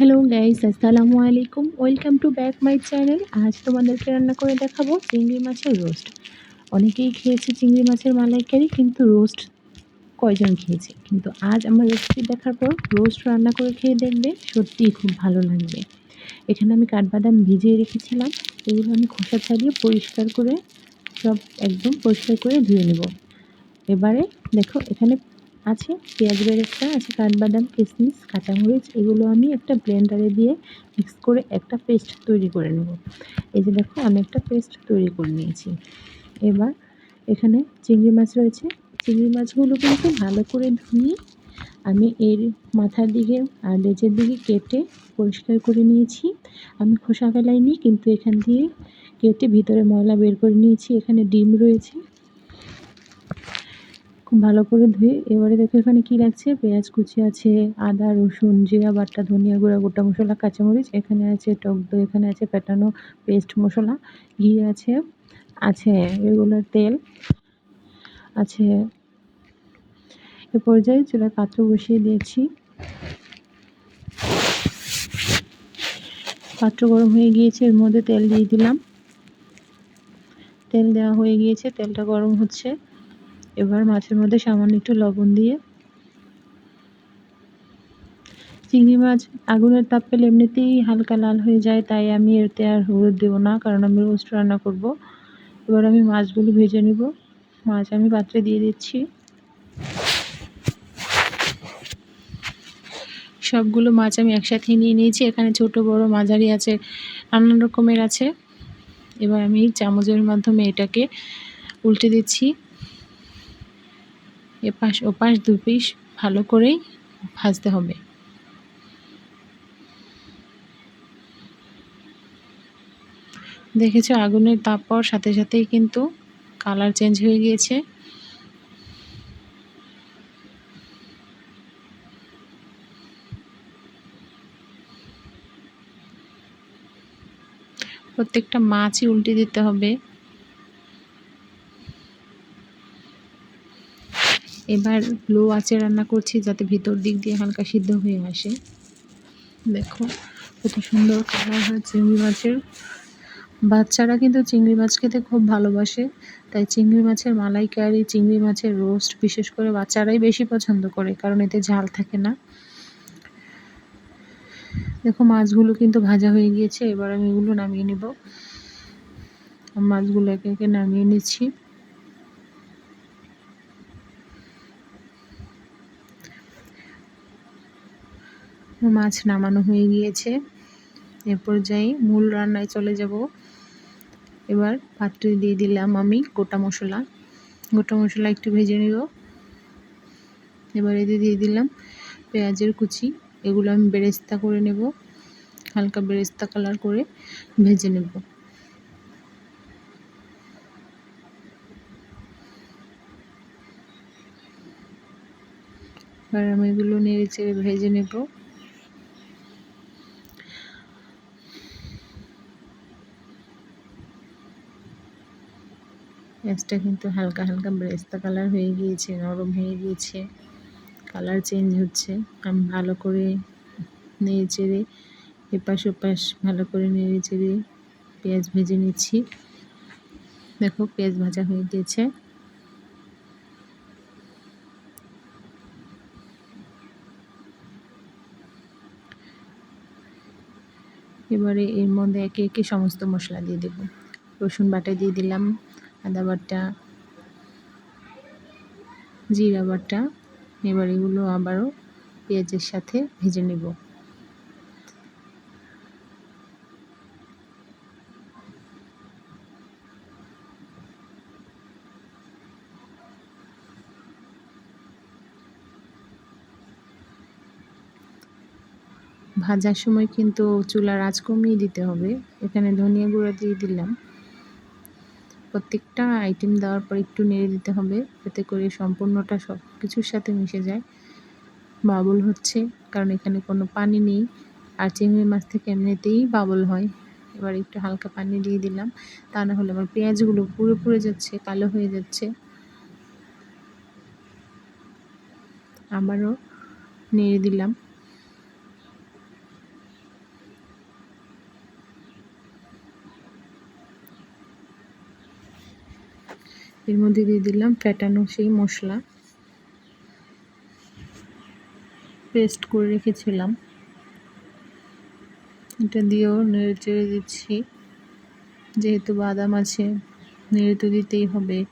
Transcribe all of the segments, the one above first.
Hello guys আসসালামু আলাইকুম welcome to back my channel আজ তোমাদেরকে রান্না করে দেখাবো চিংড়ি মাছের রোস্ট অনেকেই খেয়েছে চিংড়ি মাছের মালাইকারি, কিন্তু রোস্ট কয়জন খেয়েছে? কিন্তু আজ আমার রেসিপি দেখার পর রোস্ট রান্না করে খেয়ে দেখবে, সত্যিই খুব ভালো লাগবে। এখানে আমি কাঠবাদাম ভিজিয়ে রেখেছিলাম। এগুলো আমি খোসা ছাড়িয়ে পরিষ্কার করে, সব একদম পরিষ্কার করে ধুয়ে নেব। এবারে দেখো, এখানে আছে, পেঁয়াজ বেরেস্তা আছে, কাঠবাদাম কিশমিশ কাঁচামরিচ, এগুলো আমি একটা ব্লেন্ডারে দিয়ে মিক্স করে একটা পেস্ট তৈরি করে নেব। এই যে দেখো, আমি একটা পেস্ট তৈরি করে নিয়েছি। এবার এখানে চিংড়ি মাছ রয়েছে। চিংড়ি মাছগুলো কিন্তু ভালো করে ধুয়ে আমি এর মাথার দিকে আর লেজের দিকে কেটে পরিষ্কার করে নিয়েছি। আমি খোসা ফেলাইনি, কিন্তু এখান দিয়ে কেটে ভিতরে ময়লা বের করে নিয়েছি। এখানে ডিম রয়েছে। খুব ভালো করে ধুয়ে এবারে দেখো এখানে কি লাগছে? পেঁয়াজ কুচি আছে, আদা, রসুন, জিরা বাটা, ধনিয়া গুঁড়া, গোটা মশলা, কাঁচামরিচ, এখানে আছে টক দই, এখানে আছে পেটানো পেস্ট মশলা, ঘি আছে আছে রেগুলার তেল, আছে এ পর্যায়ে চুলার পাত্র বসিয়ে দিয়েছি। পাত্র গরম হয়ে গিয়েছে, এর মধ্যে তেল দিয়ে দিলাম। তেল দেওয়া হয়ে গিয়েছে, তেলটা গরম হচ্ছে। এবার মাছের মধ্যে সামান্য একটু লবণ দিয়ে চিংড়ি মাছ আগুনের তাপ পেলে এমনিতেই হালকা লাল হয়ে যায়, তাই আমি এতে আর হলুদ দেবো না, কারণ আমি রোস্ট রান্না করব। এবার আমি মাছগুলো ভেজে নেব। মাছ আমি পাত্রে দিয়ে দিচ্ছি। সবগুলো মাছ আমি একসাথে নিয়ে নিয়েছি। এখানে ছোট, বড়, মাঝারি আছে, নানান রকমের আছে। এবার আমি চামচের মাধ্যমে এটাকে উল্টে দিচ্ছি। এপাশ, ওপাশ দু পিস ভালো করেই ভাজতে হবে। দেখেছ আগুনের তাপ পাওয়ার সাথে সাথেই কিন্তু কালার চেঞ্জ হয়ে গিয়েছে। প্রত্যেকটা মাছই উল্টে দিতে হবে। এবার লো আঁচে রান্না করছি যাতে ভিতর দিক দিয়ে হালকা সিদ্ধ হয়ে আসে। দেখো কত সুন্দর কালার হয় চিংড়ি মাছের। বাচ্চারা কিন্তু চিংড়ি মাছ খেতে খুব ভালোবাসে, তাই চিংড়ি মাছের মালাইকারি, চিংড়ি মাছের রোস্ট বিশেষ করে বাচ্চারাই বেশি পছন্দ করে, কারণ এতে ঝাল থাকে না। দেখো মাছগুলো কিন্তু ভাজা হয়ে গিয়েছে, এবার আমি এগুলো নামিয়ে নিব। মাছগুলো একে একে নামিয়ে নিচ্ছি। মাছ নামানো হয়ে গিয়েছে। এ পর্যায়ে মূল রান্নায় চলে যাব। এবার পাত্রে দিয়ে দিলাম আমি গোটা মশলা। গোটা মশলা একটু ভেজে নেব। এবার এতে দিয়ে দিলাম পেঁয়াজের কুচি। এগুলো আমি বেরেস্তা করে নেব। হালকা বেরেস্তা কালার করে ভেজে নেব। এবার আমি এগুলো নেড়ে চেড়ে ভেজে নেব। পেঁয়াজটা কিন্তু হালকা হালকা ব্রেস্তা কালার হয়ে গিয়েছে, নরম হয়ে গিয়েছে। কালার চেঞ্জ হচ্ছে, আমি ভালো করে নেড়ে চেড়ে, এপাশ ওপাশ ভালো করে নেড়ে চেড়ে পেঁয়াজ ভেজে নিচ্ছি। দেখো পেঁয়াজ ভাজা হয়ে গিয়েছে এবারে এর মধ্যে একে একে সমস্ত মশলা দিয়ে দেব। রসুন বাটা দিয়ে দিলাম আদা বাটা, জিরা বাটা, এবার এগুলো আবারও পেঁয়াজের সাথে ভেজে নেব। ভাজার সময় কিন্তু চুলার আঁচ কমিয়ে দিতে হবে। এখানে ধনিয়া গুঁড়া দিয়ে দিলাম। প্রত্যেকটা আইটেম দেওয়ার পর একটু নেড়ে দিতে হবে, যাতে করে সম্পূর্ণটা সব কিছুর সাথে মিশে যায়। বাবল হচ্ছে, কারণ এখানে কোনো পানি নেই, আর চিংড়ি মাছ থেকে এমনিতেই বাবল হয়। এবার একটু হালকা পানি দিয়ে দিলাম, তা না হলে আমার পেঁয়াজগুলো পুরো পুড়ে যাচ্ছে, কালো হয়ে যাচ্ছে। আবারও নেড়ে দিলাম। এর মধ্যে দিয়ে দিলাম ফ্যাটানো সেই মশলা। পেস্ট করে রেখেছিলাম। এটা দিয়েও নেড়ে চেড়ে দিচ্ছি। যেহেতু বাদাম আছে, নেড়ে তো দিতেই হবে।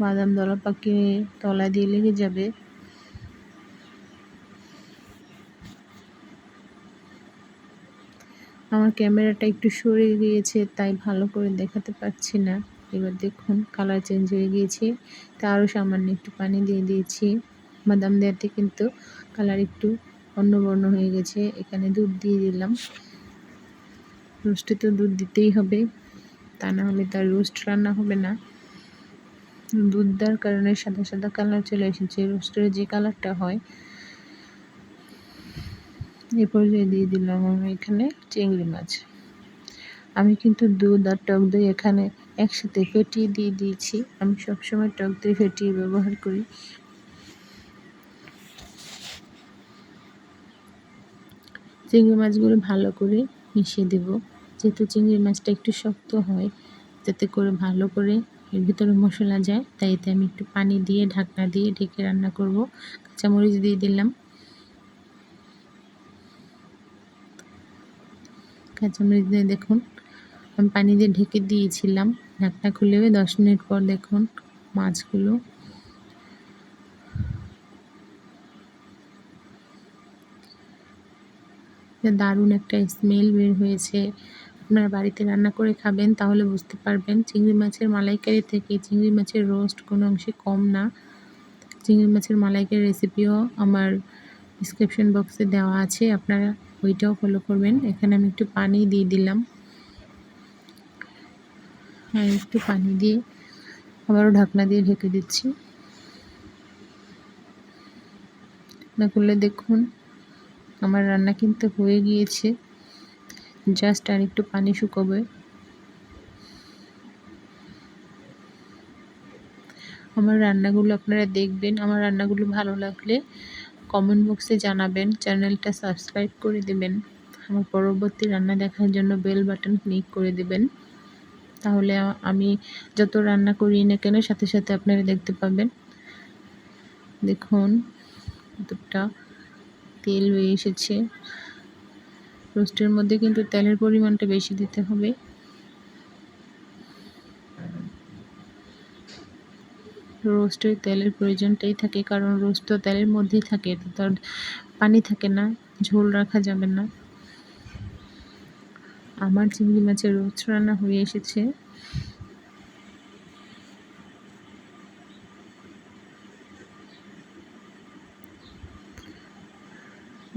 বাদাম দলা পাকিয়ে তলা দিয়ে লেগে যাবে। আমার ক্যামেরাটা একটু সরে গিয়েছে, তাই ভালো করে দেখাতে পারছি না। এবার দেখুন কালার চেঞ্জ হয়ে গিয়েছে। তা আরও সামান্য একটু পানি দিয়ে দিয়েছি। বাদাম দেওয়াতে কিন্তু কালার একটু অন্যবর্ণ হয়ে গেছে। এখানে দুধ দিয়ে দিলাম। রোস্টে তো দুধ দিতেই হবে। তা না হলে তার রোস্ট রান্না হবে না। দুধ দেওয়ার কারণে সাদা সাদা কালার চলে এসেছে। রোস্টের যে কালারটা হয়। এ পর্যায়ে দিয়ে দিলাম আমি এখানে চিংড়ি মাছ। আমি কিন্তু দুধ আর টক দই এখানে একসাথে ফেটিয়ে দিয়ে দিয়েছি। আমি সবসময় টক দই ফেটিয়ে ব্যবহার করি। চিংড়ি মাছগুলো ভালো করে মিশিয়ে দেব। যেহেতু চিংড়ি মাছটা একটু শক্ত হয়, যাতে করে ভালো করে এর ভিতরে মশলা যায়, তাই এতে আমি একটু পানি দিয়ে, ঢাকনা দিয়ে ঢেকে রান্না করব। কাঁচামরিচ দিয়ে দিলাম। কাঁচামরিচ দিয়ে দেখুন, আমি পানি দিয়ে ঢেকে দিয়েছিলাম। ঢাকনা খুলে দশ মিনিট পর দেখুন মাছগুলো। দারুণ একটা স্মেল বের হয়েছে। আপনারা বাড়িতে রান্না করে খাবেন তাহলে বুঝতে পারবেন চিংড়ি মাছের মালাইকারি থেকে চিংড়ি মাছের রোস্ট কোনো অংশে কম না। চিংড়ি মাছের মালাইকারি রেসিপিও আমার ডিসক্রিপশন বক্সে দেওয়া আছে, আপনারা ওইটাও ফলো করবেন। এখানে আমি একটু পানি দিয়ে দিলাম। আর একটু পানি দিয়ে আবারও ঢাকনা দিয়ে ঢেকে দিচ্ছি। না করলে দেখুন আমার রান্না কিন্তু হয়ে গিয়েছে। জাস্ট আর একটু পানি শুকোবে। আমার রান্নাগুলো আপনারা দেখবেন। আমার রান্নাগুলো ভালো লাগলে কমেন্ট বক্সে জানাবেন। চ্যানেলটা সাবস্ক্রাইব করে দেবেন। আমার পরবর্তী রান্না দেখার জন্য বেল বাটন ক্লিক করে দেবেন। তাহলে আমি যত রান্না করি না কেন সাথে সাথে আপনারা দেখতে পাবেন। দেখুন কতটা তেল হয়ে এসেছে। রোস্টের মধ্যে কিন্তু তেলের পরিমাণটা বেশি দিতে হবে। রোস্টে তেলের প্রয়োজনটাই থাকে, কারণ রোস্ট তো তেলের মধ্যেই থাকে, তার পানি থাকে না, ঝোল রাখা যাবে না। আমার চিংড়ি মাছের রোজ রান্না হয়ে এসেছে।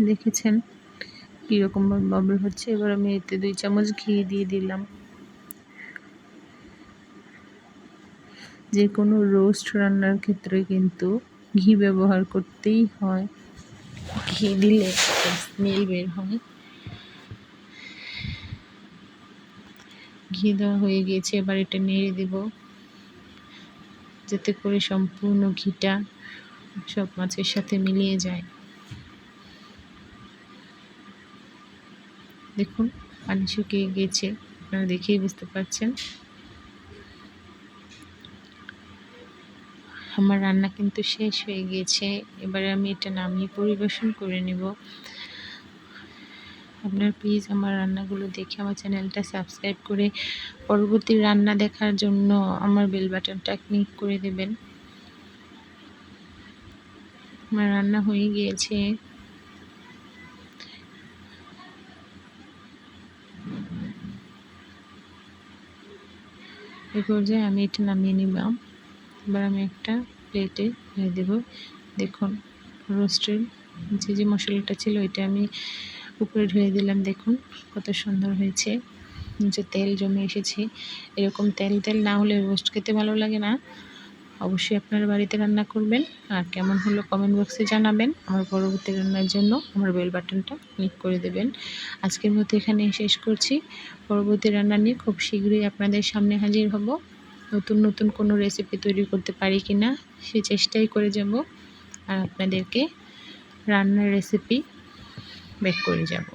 দেখেছেন কীরকম বাবল হচ্ছে? এবার আমি এতে দুই চামচ ঘি দিয়ে দিলাম। যে কোনো রোস্ট রান্নার ক্ষেত্রে কিন্তু ঘি ব্যবহার করতেই হয়। ঘি দিলে স্মেল বের হয়। ঘি দেওয়া হয়ে গিয়েছে, এবার এটা নেড়ে দেব। যাতে করে সম্পূর্ণ ঘিটা সব মাছের সাথে মিলিয়ে যায়। দেখুন, পানি শুকিয়ে গিয়েছে, আপনারা দেখেই বুঝতে পারছেন। আমার রান্না কিন্তু শেষ হয়ে গিয়েছে, এবারে আমি এটা নামিয়ে পরিবেশন করে নেব। আপনার প্লিজ আমার রান্নাগুলো দেখে আমার চ্যানেলটা সাবস্ক্রাইব করে পরবর্তী রান্না দেখার জন্য আমার বেল বাটনটা ক্লিক করে দেবেন। আমার রান্না হয়ে গিয়েছে। এই পর্যায়ে আমি এটা নামিয়ে নিলাম এবার আমি একটা প্লেটে দেব। দেখুন রোস্টের যে যে মশলাটা ছিল ওইটা আমি উপরে ঢেলে দিলাম, দেখুন কত সুন্দর হয়েছে। নিচে তেল জমে এসেছে। এরকম তেল তেল না হলে রোস্ট খেতে ভালো লাগে না। অবশ্যই আপনারা বাড়িতে রান্না করবেন। আর কেমন হলো কমেন্ট বক্সে জানাবেন। আমার পরবর্তী রান্নার জন্য আমার বেল বাটনটা ক্লিক করে দেবেন। আজকের মতো এখানে শেষ করছি। পরবর্তী রান্না নিয়ে খুব শীঘ্রই আপনাদের সামনে হাজির হব। নতুন নতুন কোনো রেসিপি তৈরি করতে পারি কি না সে চেষ্টাই করে যাব। আর আপনাদেরকে রান্নার রেসিপি বেক করে যাব।